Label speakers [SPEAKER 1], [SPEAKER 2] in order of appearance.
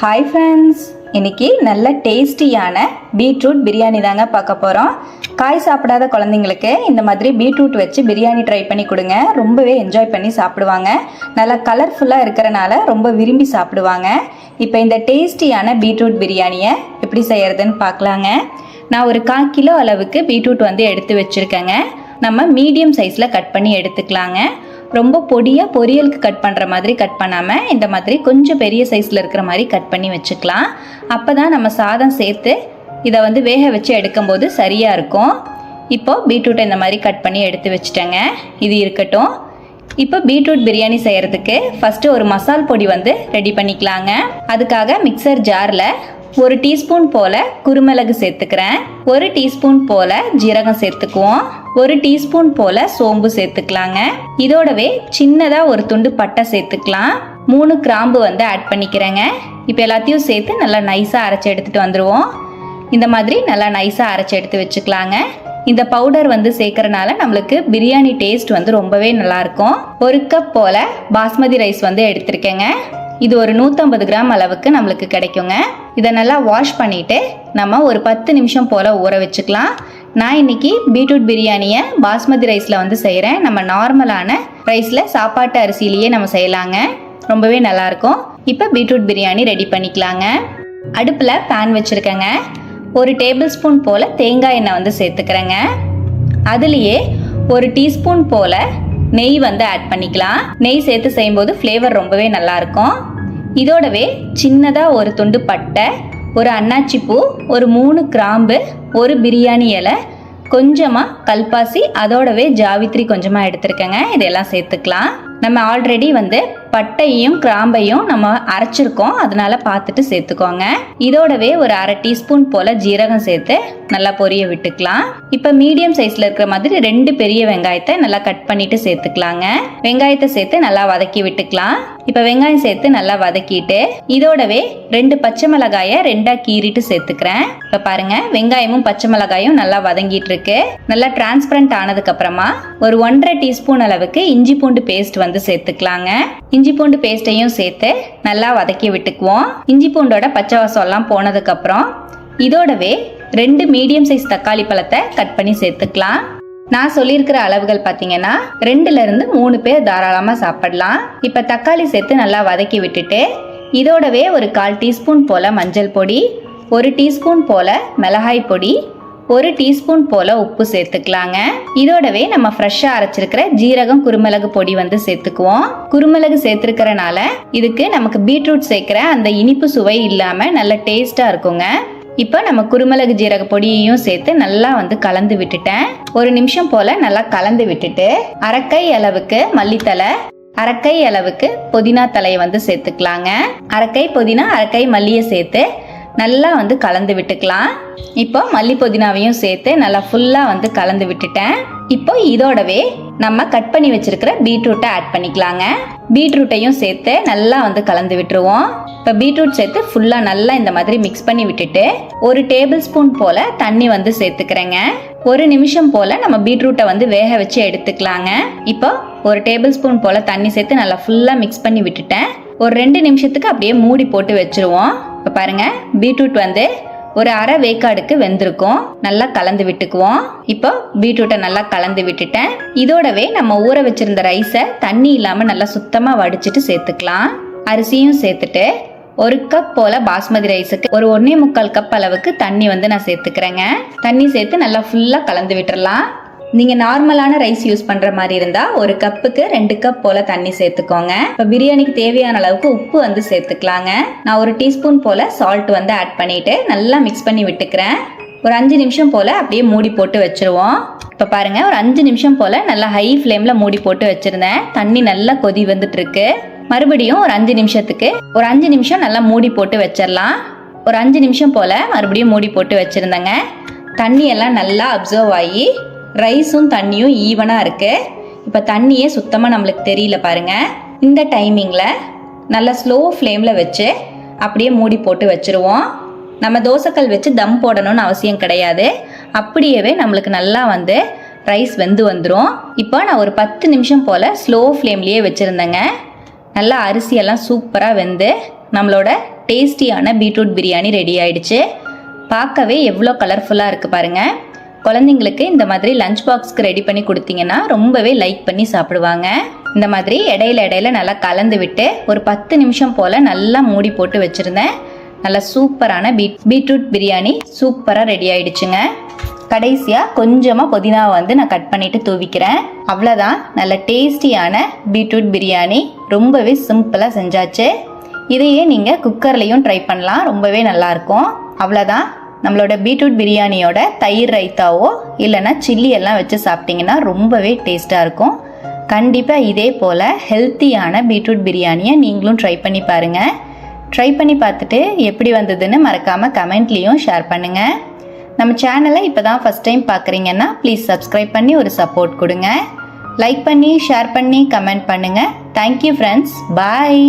[SPEAKER 1] Hi friends இன்னைக்கு நல்ல டேஸ்டியான பீட்ரூட் பிரியாணி தாங்க பார்க்க போகிறோம் காய் சாப்பிடாத குழந்தைங்களுக்கு இந்த மாதிரி பீட்ரூட் வச்சு பிரியாணி ட்ரை பண்ணி கொடுங்க. ரொம்பவே என்ஜாய் பண்ணி சாப்பிடுவாங்க. நல்லா கலர்ஃபுல்லாக இருக்கிறனால ரொம்ப விரும்பி சாப்பிடுவாங்க. இப்போ இந்த டேஸ்டியான பீட்ரூட் பிரியாணியை எப்படி செய்யறதுன்னு பார்க்கலாங்க. நான் ஒரு கால் கிலோ அளவுக்கு பீட்ரூட் வந்து எடுத்து வச்சுருக்கேங்க. நம்ம மீடியம் சைஸில் கட் பண்ணி எடுத்துக்கலாங்க. ரொம்ப பொடியாக பொரியலுக்கு கட் பண்ணுற மாதிரி கட் பண்ணாமல் இந்த மாதிரி கொஞ்சம் பெரிய சைஸில் இருக்கிற மாதிரி கட் பண்ணி வச்சுக்கலாம். அப்போ தான் நம்ம சாதம் சேர்த்து இதை வந்து வேக வச்சு எடுக்கும்போது சரியாக இருக்கும். இப்போது பீட்ரூட்டை இந்த மாதிரி கட் பண்ணி எடுத்து வச்சுட்டேங்க. இது இருக்கட்டும். இப்போ பீட்ரூட் பிரியாணி செய்கிறதுக்கு ஃபஸ்ட்டு ஒரு மசால் பொடி வந்து ரெடி பண்ணிக்கலாங்க. அதுக்காக மிக்சர் ஜாரில் ஒரு டீஸ்பூன் போல குருமிளகு சேர்த்துக்கிறேன். ஒரு டீஸ்பூன் போல ஜீரகம் சேர்த்துக்குவோம். ஒரு டீஸ்பூன் போல சோம்பு சேர்த்துக்கலாங்க. இதோடவே சின்னதா ஒரு துண்டு பட்டை சேர்த்துக்கலாம். மூணு கிராம்பு வந்து ஆட் பண்ணிக்கிறேங்க. இப்போ எல்லாத்தையும் சேர்த்து நல்லா நைஸாக அரைச்சி எடுத்துட்டு வந்துடுவோம் இந்த மாதிரி நல்லா நைஸாக அரைச்சி எடுத்து வச்சுக்கலாங்க. இந்த பவுடர் வந்து சேர்க்கறனால நம்மளுக்கு பிரியாணி டேஸ்ட் வந்து ரொம்பவே நல்லாயிருக்கும் ஒரு கப் போல் பாஸ்மதி ரைஸ் வந்து எடுத்திருக்கேங்க. இது ஒரு நூற்றம்பது கிராம் அளவுக்கு நம்மளுக்கு கிடைக்குங்க. இதை நல்லா வாஷ் பண்ணிவிட்டு நம்ம ஒரு பத்து நிமிஷம் போல் ஊற வச்சுக்கலாம். நான் இன்னைக்கு பீட்ரூட் பிரியாணியை பாஸ்மதி ரைஸில் வந்து செய்கிறேன் நம்ம நார்மலான ரைஸில் சாப்பாட்டு அரிசியிலேயே நம்ம செய்யலாங்க. ரொம்பவே நல்லாயிருக்கும் இப்போ பீட்ரூட் பிரியாணி ரெடி பண்ணிக்கலாங்க. அடுப்பில் பேன் வச்சுருக்கேங்க. ஒரு டேபிள் ஸ்பூன் போல் தேங்காய் எண்ணெய் வந்து சேர்த்துக்கிறேங்க. அதுலேயே ஒரு டீஸ்பூன் போல் நெய் வந்து ஆட் பண்ணிக்கலாம். நெய் சேர்த்து செய்யும்போது ஃப்ளேவர் ரொம்பவே நல்லாயிருக்கும். இதோடவே சின்னதாக ஒரு துண்டு பட்டை ஒரு அன்னாச்சி பூ ஒரு மூணு கிராம்பு ஒரு பிரியாணி இலை கொஞ்சமாக கல்பாசி அதோடவே ஜாவித்ரி கொஞ்சமாக எடுத்துருக்கேங்க. இதெல்லாம் சேர்த்துக்கலாம். நம்ம ஆல்ரெடி வந்து பட்டையும் கிராம்பையும் நம்ம அரைச்சிருக்கோம். அதனால பார்த்துட்டு சேர்த்துக்கோங்க. இதோடவே ஒரு அரை டீஸ்பூன் போல் ஜீரகம் சேர்த்து நல்லா பொரிய விட்டுக்கலாம். இப்போ மீடியம் சைஸில் இருக்கிற மாதிரி ரெண்டு பெரிய வெங்காயத்தை நல்லா கட் பண்ணிட்டு சேர்த்துக்கலாங்க. வெங்காயத்தை சேர்த்து நல்லா வதக்கி விட்டுக்கலாம். இப்போ வெங்காயம் சேர்த்து நல்லா வதக்கிட்டு இதோடவே ரெண்டு பச்சை மிளகாயை ரெண்டா கீறிட்டு சேர்த்துக்கிறேன். இப்போ பாருங்க வெங்காயமும் பச்சை மிளகாயும் நல்லா வதங்கிட்டு இருக்கு. நல்லா டிரான்ஸ்பரண்ட் ஆனதுக்கு அப்புறமா ஒரு ஒன்றரை டீஸ்பூன் அளவுக்கு இஞ்சி பூண்டு பேஸ்ட் வந்து வந்து சேர்த்துக்கலாங்க. இஞ்சி பூண்டு பேஸ்ட்டையும் சேர்த்து நல்லா வதக்கி விட்டுக்குவோம். இஞ்சி பூண்டோட பச்சை வாசம் போனதுக்கு அப்புறம் இதோடவே ரெண்டு மீடியம் சைஸ் தக்காளி பழத்தை கட் பண்ணி சேர்த்துக்கலாம். நான் சொல்லியிருக்கிற அளவுகள் பார்த்தீங்கன்னா ரெண்டுல இருந்து மூணு பேர் தாராளமாக சாப்பிடலாம். இப்போ தக்காளி சேர்த்து நல்லா வதக்கி விட்டுட்டு இதோடவே ஒரு கால் டீஸ்பூன் போல் மஞ்சள் பொடி ஒரு டீஸ்பூன் போல் மிளகாய் பொடி ஒரு டீஸ்பூன் போல் உப்பு சேர்த்துக்கலாங்க. இதோடவே நம்ம ஃப்ரெஷ்ஷாக அரைச்சிருக்கிற ஜீரகம் குருமிளகு பொடி வந்து சேர்த்துக்குவோம். குருமிளகு சேர்த்துருக்கிறனால இதுக்கு நமக்கு பீட்ரூட் சேர்க்குற அந்த இனிப்பு சுவை இல்லாமல் நல்ல டேஸ்ட்டாக இருக்குங்க. இப்போ நம்ம குருமிளகு ஜீரக பொடியையும் சேர்த்து நல்லா வந்து கலந்து விட்டுட்டேன். ஒரு நிமிஷம் போல் நல்லா கலந்து விட்டுட்டு அரைக்கை அளவுக்கு மல்லித்தலை அரைக்கை அளவுக்கு புதினா தலையை வந்து சேர்த்துக்கலாங்க. அரைக்கை புதினா அரைக்கை மல்லியை சேர்த்து நல்லா வந்து கலந்து விட்டுக்கலாம். இப்போ மல்லி புதினாவையும் சேர்த்து நல்லா ஃபுல்லாக வந்து கலந்து விட்டுட்டேன். இப்போ இதோடவே நம்ம கட் பண்ணி வச்சிருக்கிற பீட்ரூட்டை ஆட் பண்ணிக்கலாங்க. பீட்ரூட்டையும் சேர்த்து நல்லா வந்து கலந்து விட்டுருவோம். இப்போ பீட்ரூட் சேர்த்து ஃபுல்லாக நல்லா இந்த மாதிரி மிக்ஸ் பண்ணி விட்டுட்டு ஒரு டேபிள் ஸ்பூன் போல் தண்ணி வந்து சேர்த்துக்கிறேங்க. ஒரு நிமிஷம் போல் நம்ம பீட்ரூட்டை வந்து வேக வச்சு எடுத்துக்கலாங்க. இப்போ ஒரு டேபிள் ஸ்பூன் போல் தண்ணி சேர்த்து நல்லா ஃபுல்லாக மிக்ஸ் பண்ணி விட்டுட்டேன். ஒரு ரெண்டு நிமிஷத்துக்கு அப்படியே மூடி போட்டு வச்சுருவோம். இப்போ பாருங்க பீட்ரூட் வந்து ஒரு அரை வேக்காடுக்கு வெந்திருக்கும். நல்லா கலந்து விட்டுக்குவோம். இப்போ பீட்ரூட்டை நல்லா கலந்து விட்டுட்டேன். இதோடவே நம்ம ஊற வச்சிருந்த ரைஸை தண்ணி இல்லாமல் நல்லா சுத்தமாக வடிச்சிட்டு சேர்த்துக்கலாம். அரிசியும் சேர்த்துட்டு ஒரு கப் போல பாஸ்மதி ரைஸுக்கு ஒரு ஒன்னே முக்கால் கப் அளவுக்கு தண்ணி வந்து நான் சேர்த்துக்கிறேங்க. தண்ணி சேர்த்து நல்லா ஃபுல்லாக கலந்து விட்டுறலாம். நீங்கள் நார்மலான ரைஸ் யூஸ் பண்ணுற மாதிரி இருந்தால் ஒரு கப்புக்கு ரெண்டு கப் போல் தண்ணி சேர்த்துக்கோங்க. இப்போ பிரியாணிக்கு தேவையான அளவுக்கு உப்பு வந்து சேர்த்துக்கலாங்க. நான் ஒரு டீஸ்பூன் போல் சால்ட் வந்து ஆட் பண்ணிவிட்டு நல்லா மிக்ஸ் பண்ணி விட்டுக்கிறேன். ஒரு அஞ்சு நிமிஷம் போல் அப்படியே மூடி போட்டு வச்சுருவோம். இப்போ பாருங்கள் ஒரு அஞ்சு நிமிஷம் போல் நல்லா ஹை ஃப்ளேமில் மூடி போட்டு வச்சுருந்தேன். தண்ணி நல்லா கொதி வந்துட்டுருக்கு. மறுபடியும் ஒரு அஞ்சு நிமிஷத்துக்கு ஒரு அஞ்சு நிமிஷம் நல்லா மூடி போட்டு வச்சிடலாம் ஒரு அஞ்சு நிமிஷம் போல் மறுபடியும் மூடி போட்டு வச்சுருந்தேங்க. தண்ணியெல்லாம் நல்லா அப்சர்வ் ஆகி ரைஸும் தண்ணியும் ஈவனாக இருக்குது இப்போ தண்ணியே சுத்தமாக நம்மளுக்கு தெரியல பாருங்க. இந்த டைமிங்கில் நல்லா ஸ்லோ ஃப்ளேமில் வச்சு அப்படியே மூடி போட்டு வச்சுருவோம். நம்ம தோசைக்கல் வச்சு தம் போடணும்னு அவசியம் கிடையாது. அப்படியே நம்மளுக்கு நல்லா வந்து ரைஸ் வெந்து வந்துடும் இப்போ நான் ஒரு பத்து நிமிஷம் போல் ஸ்லோ ஃப்ளேம்லேயே வச்சுருந்தேங்க. நல்லா அரிசியெல்லாம் சூப்பராக வெந்து நம்மளோட டேஸ்டியான பீட்ரூட் பிரியாணி ரெடி ஆயிடுச்சு. பார்க்கவே எவ்வளோ கலர்ஃபுல்லாக இருக்குது பாருங்கள் குழந்தைங்களுக்கு இந்த மாதிரி லஞ்ச் பாக்ஸ்க்கு ரெடி பண்ணி கொடுத்தீங்கன்னா ரொம்பவே லைக் பண்ணி சாப்பிடுவாங்க. இந்த மாதிரி இடையில இடையில நல்லா கலந்து விட்டு ஒரு பத்து நிமிஷம் போல் நல்லா மூடி போட்டு வச்சுருந்தேன். நல்லா சூப்பரான பீட் பீட்ரூட் பிரியாணி சூப்பராக ரெடி ஆயிடுச்சுங்க. கடைசியாக கொஞ்சமாக புதினாவை வந்து நான் கட் பண்ணிட்டு தூவிக்கிறேன். அவ்வளோதான் நல்ல டேஸ்டியான பீட்ரூட் பிரியாணி ரொம்பவே சிம்பிளாக செஞ்சாச்சு. இதையே நீங்கள் குக்கர்லேயும் ட்ரை பண்ணலாம். ரொம்பவே நல்லாயிருக்கும் அவ்வளோதான் நம்மளோட பீட்ரூட் பிரியாணியோட தயிர் ரைத்தாவோ இல்லைன்னா சில்லி எல்லாம் வச்சு சாப்பிட்டிங்கன்னா ரொம்பவே டேஸ்ட்டாக இருக்கும். கண்டிப்பாக இதே போல் ஹெல்த்தியான பீட்ரூட் பிரியாணியை நீங்களும் ட்ரை பண்ணி பாருங்கள் ட்ரை பண்ணி பார்த்துட்டு எப்படி வந்ததுன்னு மறக்காமல் கமெண்ட்லேயும் ஷேர் பண்ணுங்கள் நம்ம சேனலை இப்போ தான் ஃபஸ்ட் டைம் பார்க்குறீங்கன்னா ப்ளீஸ் சப்ஸ்கிரைப் பண்ணி ஒரு சப்போர்ட் கொடுங்க. லைக் பண்ணி ஷேர் பண்ணி கமெண்ட் பண்ணுங்கள் தேங்க்யூ ஃப்ரெண்ட்ஸ் பாய்